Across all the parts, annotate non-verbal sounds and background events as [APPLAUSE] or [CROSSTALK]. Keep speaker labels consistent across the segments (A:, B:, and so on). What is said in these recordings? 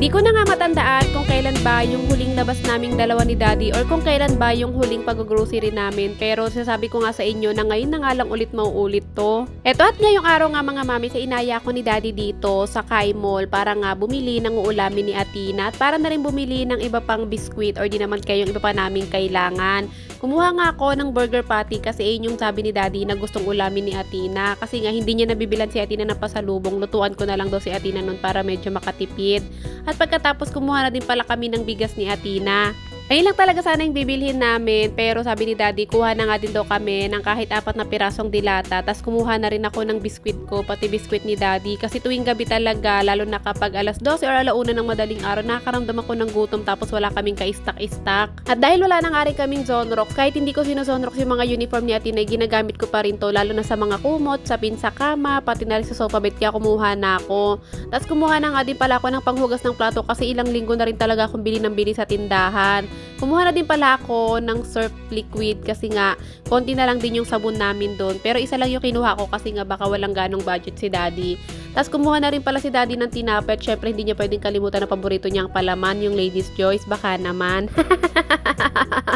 A: Hindi ko na nga matandaan kung kailan ba yung huling labas naming dalawa ni Daddy or kung kailan ba yung huling pag-grocery namin. Pero sasabi ko nga sa inyo na ngayon na nga lang ulit mauulit to. Eto at ngayong araw nga mga mami sa inaya ko ni Daddy dito sa Kai Mall para nga bumili ng uulamin ni Atina at para na rin bumili ng iba pang biskwit or di naman kayong iba pa naming kailangan. Kumuha nga ako ng burger patty kasi ayun yung sabi ni Daddy na gustong ulamin ni Atina. Kasi nga hindi niya nabibilan si Atina ng pasalubong. Lutuan ko na lang daw si Atina nun para medyo makatipid. At pagkatapos kumuha na din pala kami ng bigas ni Atina. Ayun lang talaga sana yung bibilhin namin pero sabi ni daddy kuha na nga din daw kami ng kahit apat na pirasong dilata tas kumuha na rin ako ng biskwit ko pati biskwit ni daddy. Kasi tuwing gabi talaga lalo na kapag alas 12 or alauna ng madaling araw nakakaramdam ako ng gutom tapos wala kaming ka-stack-stack at dahil wala nang ari kaming zonrox kahit hindi ko sinozonrox yung mga uniform ni Atina ginagamit ko pa rin to lalo na sa mga kumot sa pinsa kama pati na rin sa sofa bed kaya kumuha na ako. Tas kumuha na nga din pala ako ng panghugas ng plato kasi ilang linggo na rin talaga akong bili ng bili sa tindahan Kumuha na din pala ako ng surf liquid kasi nga konti na lang din yung sabon namin doon. Pero isa lang yung kinuha ko kasi nga baka walang ganong budget si daddy. Tapos kumuha na rin pala si daddy ng tinapay at syempre hindi niya pwedeng kalimutan na paborito niyang palaman, yung Ladies Choice. Baka naman. [LAUGHS]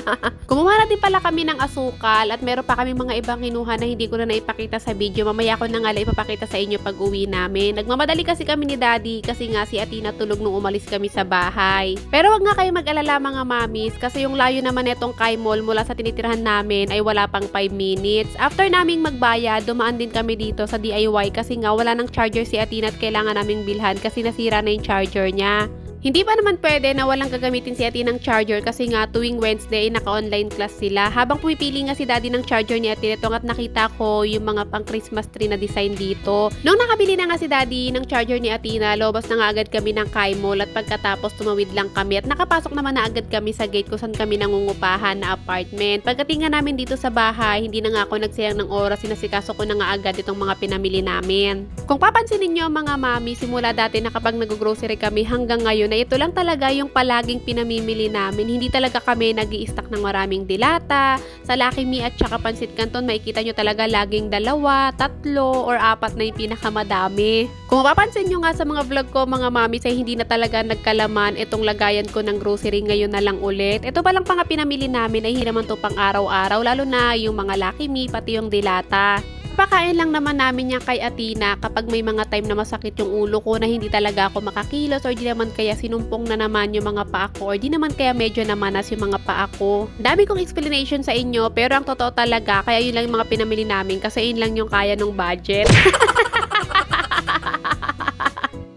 A: [LAUGHS] Kumuha na din pala kami ng asukal at meron pa kami mga ibang kinuha na hindi ko na naipakita sa video. Mamaya ko na nga lang ipapakita sa inyo pag uwi namin. Nagmamadali kasi kami ni daddy kasi nga si Atina tulog nung umalis kami sa bahay. Pero wag nga kayo mag-alala mga mamis kasi yung layo naman netong Kai Mall mula sa tinitirhan namin ay wala pang 5 minutes. After naming magbayad, dumaan din kami dito sa DIY kasi nga wala nang charger si Atina at kailangan naming bilhan kasi nasira na yung charger niya. Hindi pa naman pwede na walang gagamitin si Ate ng charger kasi nga tuwing Wednesday naka-online class sila. Habang pumipili nga si Daddy ng charger ni Ate nito at nakita ko yung mga pang Christmas tree na design dito. Nung nakabili na nga si Daddy ng charger ni Atina, lobas na nga agad kami ng Kai Mall at pagkatapos tumawid lang kami at nakapasok naman na agad kami sa gate kung saan kami nangungupahan na apartment. Pagdating nga namin dito sa bahay, hindi na nga ako nagsayang ng oras, sinasikaso ko na nga agad itong mga pinamili namin. Kung papansinin nyo mga mami, simula dati na kapag nag-grocery kami hanggang ngayon na ito lang talaga yung palaging pinamimili namin. Hindi talaga kami nag stock ng maraming dilata. Sa Lucky Me at saka Pansit Canton, makikita nyo talaga laging dalawa, tatlo, or apat na yung pinakamadami. Kung mapapansin nyo nga sa mga vlog ko, mga mami, ay hindi na talaga nagkalaman itong lagayan ko ng grocery ngayon na lang ulit. Ito pa lang pa nga pinamili namin ay hindi naman to pang araw-araw, lalo na yung mga Lucky Me, pati yung dilata. Pakain lang naman namin yan kay Atina kapag may mga time na masakit yung ulo ko na hindi talaga ako makakilos or di naman kaya sinumpong na naman yung mga paa ko or di naman kaya medyo namanas yung mga paa ko. Dami kong explanation sa inyo pero ang totoo talaga kaya yun lang yung mga pinamili namin kasi yun lang yung kaya ng budget. [LAUGHS]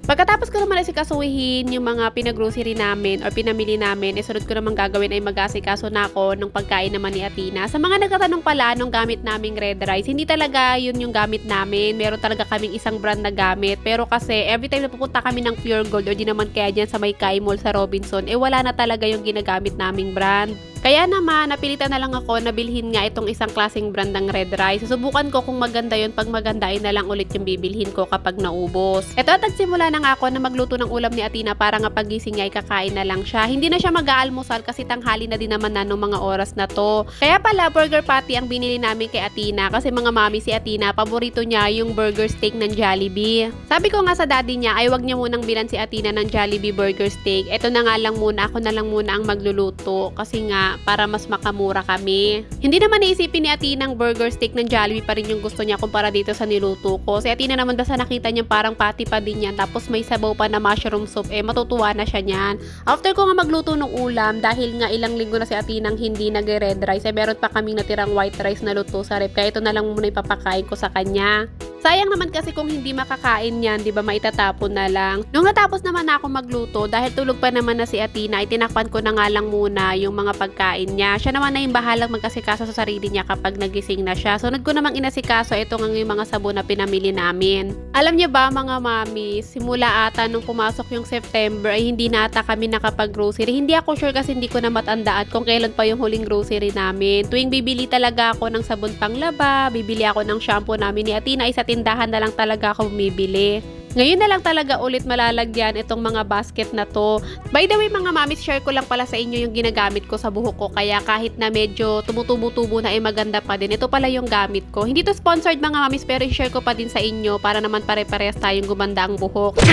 A: Pagkatapos ko naman asikasuhin yung mga pinaggrocery namin or pinamili namin, isunod ko naman gagawin ay mag-asikaso na ako ng pagkain naman ni Atina. Sa mga nagtatanong pala nung gamit naming red rice, hindi talaga yun yung gamit namin. Meron talaga kaming isang brand na gamit. Pero kasi every time na pupunta kami ng Pure Gold or di naman kaya dyan sa may Kai Mall sa Robinson, eh wala na talaga yung ginagamit naming brand. Kaya naman, napilitan na lang ako na bilhin nga itong isang klaseng brand ng red rice. Susubukan ko kung maganda yun. Pag maganda, ay na lang ulit yung bibilhin ko kapag naubos. Ito at nagsimula na nga ako na magluto ng ulam ni Atina para nga pagising niya ay kakain na lang siya. Hindi na siya mag-aalmusal kasi tanghali na din naman na nung mga oras na to. Kaya pala, burger patty ang binili namin kay Atina kasi mga mami si Atina, paborito niya yung burger steak ng Jollibee. Sabi ko nga sa daddy niya, ay wag niya munang bilan si Atina ng Jollibee burger steak. Ito na nga lang muna, ako na lang muna ang magluluto kasi nga para mas makamura kami. Hindi naman naisipin ni Atina ng burger steak ng Jollibee pa rin yung gusto niya kumpara dito sa niluto ko. Si Atina naman basta nakita niya parang patty pa din yan tapos may sabaw pa na mushroom soup eh matutuwa na siya niyan. After ko nga magluto ng ulam dahil nga ilang linggo na si Atina hindi nag-red rice eh meron pa kaming natirang white rice na luto sa rep kaya ito na lang muna ipapakain ko sa kanya. Sayang naman kasi kung hindi makakain yan, di ba maitatapon na lang. Nung natapos naman na ako magluto, dahil tulog pa naman na si Atina, itinakpan ko na nga lang muna yung mga pagkain niya. Siya naman na yung bahalang magkasikaso sa sarili niya kapag nagising na siya. Sunod ko namang inasikaso, ito nga yung mga sabon na pinamili namin. Alam niyo ba mga mami, simula ata nung pumasok yung September ay hindi na ata kami nakapag-grocery. Hindi ako sure kasi hindi ko na matandaan kung kailan pa yung huling grocery namin. Tuwing bibili talaga ako ng sabon panglaba, bibili ako ng shampoo namin ni Atina, ay sa tindahan na lang talaga ako bumibili. Ngayon na lang talaga ulit malalagyan itong mga basket na to. By the way mga mamis, share ko lang pala sa inyo yung ginagamit ko sa buhok ko. Kaya kahit na medyo tumutubo-tubo na ay maganda pa din. Ito pala yung gamit ko. Hindi to sponsored mga mamis pero share ko pa din sa inyo para naman pare-parehas tayong gumanda ang buhok. [LAUGHS]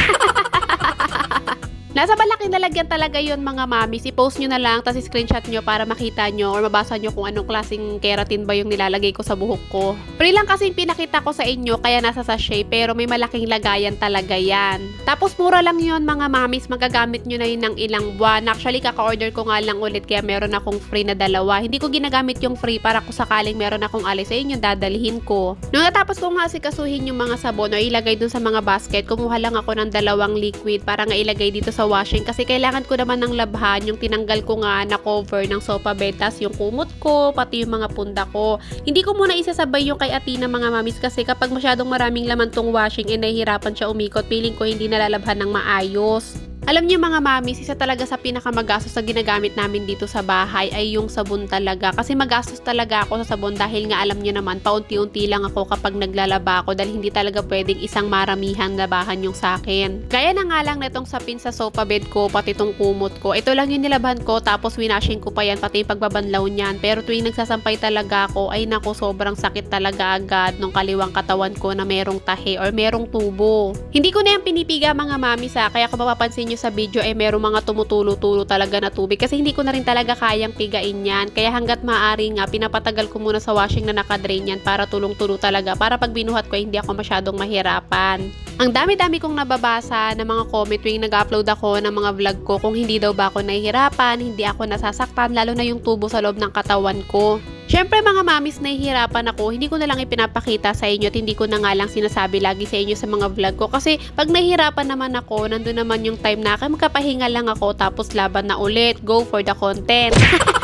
A: Nasa malaking lalagyan talaga yon mga mamis. I-post nyo na lang, tapos screenshot nyo para makita nyo or mabasa nyo kung anong klaseng keratin ba yung nilalagay ko sa buhok ko. Free lang kasi pinakita ko sa inyo, kaya nasa sachet, pero may malaking lagayan talaga yan. Tapos mura lang yon mga mamis, magagamit nyo na yun ng ilang buwan. Actually, kaka-order ko nga lang ulit, kaya meron akong free na dalawa. Hindi ko ginagamit yung free para kung sakaling meron akong alis sa inyo, dadalhin ko. Nung natapos ko nga sikasuhin yung mga sabon o ilagay dun sa mga basket, kumuha lang ako ng dalawang liquid para nga ilagay dito sa washing kasi kailangan ko naman ng labhan yung tinanggal ko nga na cover ng sofa bed tas yung kumot ko, pati yung mga punda ko. Hindi ko muna isasabay yung kay Atina mga mamis kasi kapag masyadong maraming laman tong washing eh nahihirapan siya umikot. Feeling ko hindi nalalabhan ng maayos. Alam niyo mga mamis, isa talaga sa pinakamagastos na ginagamit namin dito sa bahay ay yung sabon talaga. Kasi magastos talaga ako sa sabon dahil nga alam niyo naman, paunti-unti lang ako kapag naglalaba ako dahil hindi talaga pwedeng isang maramihan labahan yung sa akin. Gaya na nga lang netong sapin sa sofa bed ko, pati tong kumot ko. Ito lang yung nilabhan ko tapos winashing ko pa yan, pati yung pagbabanlaw niyan. Pero tuwing nagsasampay talaga ako, ay nako sobrang sakit talaga agad nung kaliwang katawan ko na merong tahe or merong tubo. Hindi ko na yung pinipiga mga mamis ha, kaya kung mapapansin nyo sa video ay merong mga tumutulo-tulo talaga na tubig kasi hindi ko na rin talaga kayang pigain yan. Kaya hanggat maaari nga, pinapatagal ko muna sa washing na nakadrain yan para tulong-tulo talaga. Para pag binuhat ko, hindi ako masyadong mahirapan. Ang dami-dami kong nababasa ng mga comment tuwing nag-upload ako ng mga vlog ko kung hindi daw ba ako nahihirapan, hindi ako nasasaktan, lalo na yung tubo sa loob ng katawan ko. Siyempre mga mamis, nahihirapan ako. Hindi ko na lang ipinapakita sa inyo at hindi ko na nga lang sinasabi lagi sa inyo sa mga vlog ko. Kasi pag nahihirapan naman ako, nandun naman yung time na magkapahinga lang ako tapos laban na ulit. Go for the content. [LAUGHS]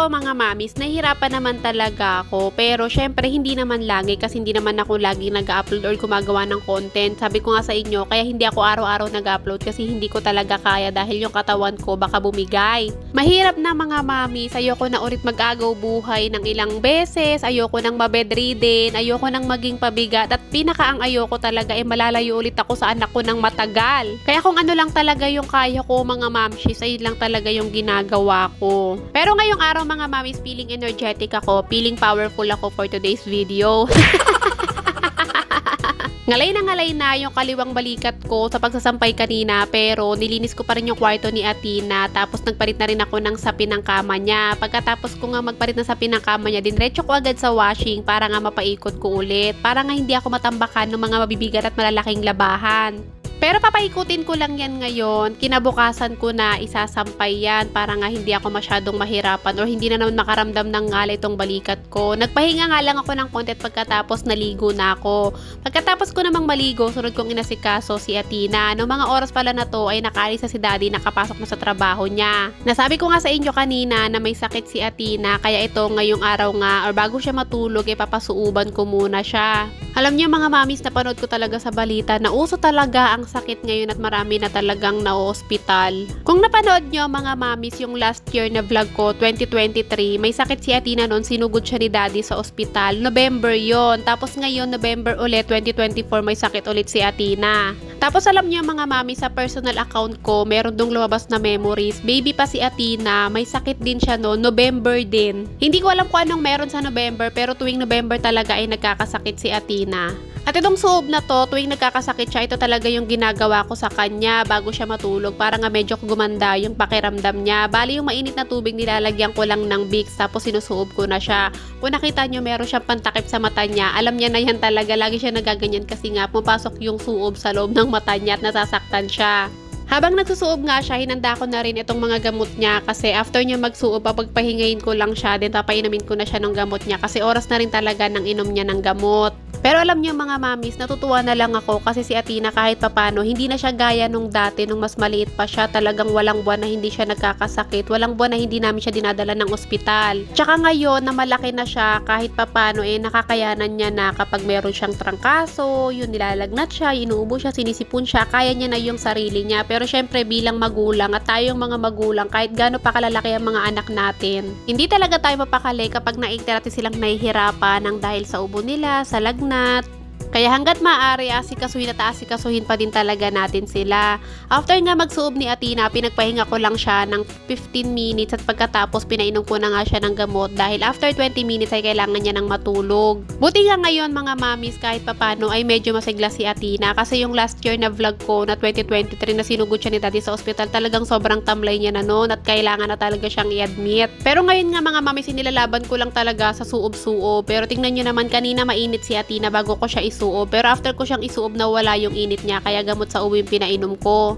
A: Totoo mga mamis, nahihirapan naman talaga ako. Pero syempre hindi naman lagi kasi hindi naman ako lagi nag-upload or gumagawa ng content. Sabi ko nga sa inyo, kaya hindi ako araw-araw nag-upload kasi hindi ko talaga kaya dahil yung katawan ko baka bumigay. Mahirap na mga mamis, ayoko na ulit mag-agaw buhay ng ilang beses, ayoko nang mabedridden, ayoko nang maging pabigat at pinaka ang ayoko talaga ay malalayo ulit ako sa anak ko ng matagal. Kaya kung ano lang talaga yung kaya ko mga mamshis, ay lang talaga yung ginagawa ko. Pero ngayong araw mga mamis, feeling energetic ako, feeling powerful ako for today's video. [LAUGHS] Ngalay na ngalay na yung kaliwang balikat ko sa pagsasampay kanina pero nilinis ko pa rin yung kwarto ni Atina tapos nagpalit na rin ako ng sapin ng kama niya. Pagkatapos ko nga magpalit ng sapin ng kama niya, dinretso ko agad sa washing para nga mapaikot ko ulit. Para nga hindi ako matambakan ng mga mabibigat at malalaking labahan. Pero papaikutin ko lang yan ngayon. Kinabukasan ko na isasampay yan para nga hindi ako masyadong mahirapan or hindi na naman makaramdam ng ngalay itong balikat ko. Nagpahinga nga lang ako ng konti at pagkatapos naligo na ako. Pagkatapos ko namang maligo, sunod kong inasikaso si Atina. Noong mga oras pala na to ay nakaalis na si daddy nakapasok na sa trabaho niya. Nasabi ko nga sa inyo kanina na may sakit si Atina kaya ito ngayong araw nga or bago siya matulog ay papasuuban ko muna siya. Alam niyo mga mamis, napanood ko talaga sa balita na uso talaga ang sakit ngayon at marami na talagang na-hospital. Kung napanood nyo mga mamis yung last year na vlog ko, 2023, may sakit si Atina noon, sinugod siya ni daddy sa ospital. November yon Tapos ngayon, November ulit, 2024, may sakit ulit si Atina. Tapos alam niyo mga mami, sa personal account ko, meron dong lumabas na memories. Baby pa si Atina, may sakit din siya noon, November din. Hindi ko alam kung anong meron sa November, pero tuwing November talaga ay nagkakasakit si Atina. At itong suob na to, tuwing nagkakasakit siya, ito talaga yung ginagawa ko sa kanya bago siya matulog para nga medyo gumanda yung pakiramdam niya. Bali yung mainit na tubig nilalagyan ko lang ng Vicks tapos sinusuob ko na siya. Kung nakita nyo meron siyang pantakip sa mata niya, alam niya na yan talaga. Lagi siya nagaganyan kasi nga pumapasok yung suob sa loob ng mata niya at nasasaktan siya. Habang nagsusuob nga siya, hinanda ko na rin itong mga gamot niya kasi after niya magsuob, papagpahingayin ko lang siya, then papainumin ko na siya ng gamot niya kasi oras na rin talaga ng inom niya ng gamot. Pero alam niyo mga mamis, natutuwa na lang ako kasi si Atina kahit papano, hindi na siya gaya nung dati, nung mas maliit pa siya, talagang walang buwan na hindi siya nagkakasakit, walang buwan na hindi namin siya dinadala ng ospital. Tsaka ngayon na malaki na siya, kahit papano eh nakakayanan niya na kapag meron siyang trangkaso, yun nilalagnat siya, inuubo siya, sinisipon siya, kaya niya na yung sarili niya. Pero syempre bilang magulang at tayong mga magulang, kahit gaano pa kalalaki ang mga anak natin, hindi talaga tayo mapakali kapag natin silang nahihirapan ng dahil sa ubo nila, sa lagnat, semangat. Kaya hanggat maaari, asikasuhin at asikasuhin pa din talaga natin sila. After nga magsuob ni Atina, pinagpahinga ko lang siya ng 15 minutes at pagkatapos pinainom ko na nga siya ng gamot dahil after 20 minutes ay kailangan niya ng matulog. Buti nga ngayon mga mamis kahit papano ay medyo masigla si Atina kasi yung last year na vlog ko na 2023 na sinugod siya ni daddy sa ospital talagang sobrang tamlay niya na noon at kailangan na talaga siyang i-admit. Pero ngayon nga mga mamis inilalaban ko lang talaga sa suob-suob pero tingnan nyo naman kanina mainit si Atina bago ko siya isuob pero after ko siyang isuob na wala yung init niya kaya gamot sa uwi yung pinainom ko.